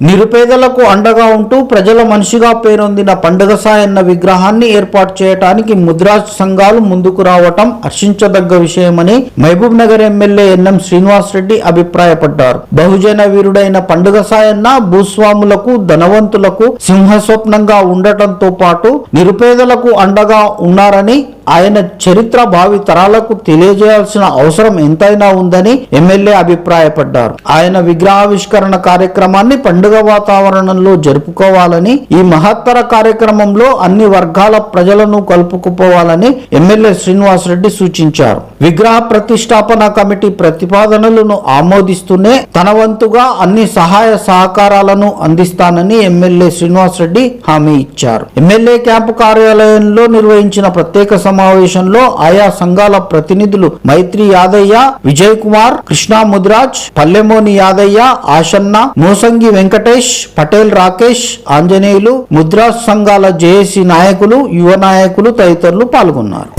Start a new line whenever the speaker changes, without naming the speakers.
నిరుపేదలకు అండగా ఉంటూ ప్రజల మనిషిగా పేరొందిన పండుగ సాయన్న విగ్రహాన్ని ఏర్పాటు చేయడానికి ముద్రా సంఘాలు ముందుకు రావటం హర్షించదగ్గ విషయమని Mahabubnagar MLA NM Srinivas Reddy అభిప్రాయపడ్డారు. బహుజన వీరుడైన పండుగ సాయన్న భూస్వాములకు ధనవంతులకు సింహస్వప్నంగా ఉండటంతో పాటు నిరుపేదలకు అండగా ఉన్నారని ఆయన చరిత్ర భావి తరాలకు తెలియజేయాల్సిన అవసరం ఎంతైనా ఉందని ఎమ్మెల్యే అభిప్రాయపడ్డారు. ఆయన విగ్రహావిష్కరణ కార్యక్రమాన్ని పండుగ వాతావరణంలో జరుపుకోవాలని ఈ మహత్తర కార్యక్రమంలో అన్ని వర్గాల ప్రజలను కలుపుకుపోవాలని ఎమ్మెల్యే శ్రీనివాస్ రెడ్డి సూచించారు. విగ్రహ ప్రతిష్టాపన కమిటీ ప్రతిపాదనలను ఆమోదిస్తూనే తన వంతుగా అన్ని సహాయ సహకారాలను అందిస్తానని ఎమ్మెల్యే శ్రీనివాస్ రెడ్డి హామీ ఇచ్చారు. ఎమ్మెల్యే క్యాంపు కార్యాలయంలో నిర్వహించిన ప్రత్యేక సమావేశంలో ఆయా సంఘాల ప్రతినిధులు మైత్రి యాదయ్య విజయ్ కుమార్ కృష్ణా ముదిరాజ్ పల్లెమోని యాదయ్య ఆశన్న మోసంగి వెంకటేష్ పటేల్ రాకేష్ ఆంజనేయులు ముద్రా సంఘాల జేఏసీ నాయకులు యువ నాయకులు తదితరులు పాల్గొన్నారు.